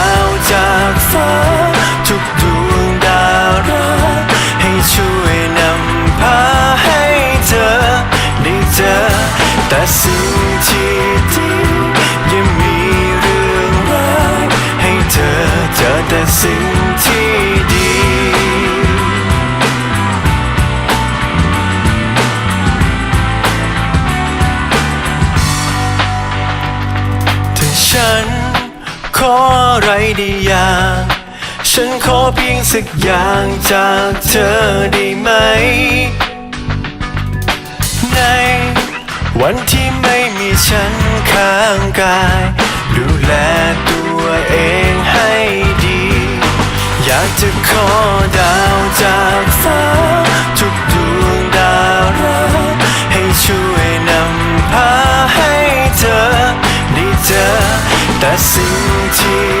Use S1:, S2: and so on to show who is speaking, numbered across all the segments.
S1: ้ สิ่งที่ดี ถ้าฉันขออะไรดีอย่างฉันขอเพียงสักอย่างจากเธอได้ไหม ในวันที่ไม่มีฉันข้างกาย ดูแลตัวเองให้ด จะขอดาวจากฟ้า ทุกดวงดาวรักให้ช่วยนำพาให้เธอได้เจอแต่สิ่งที่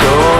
S1: go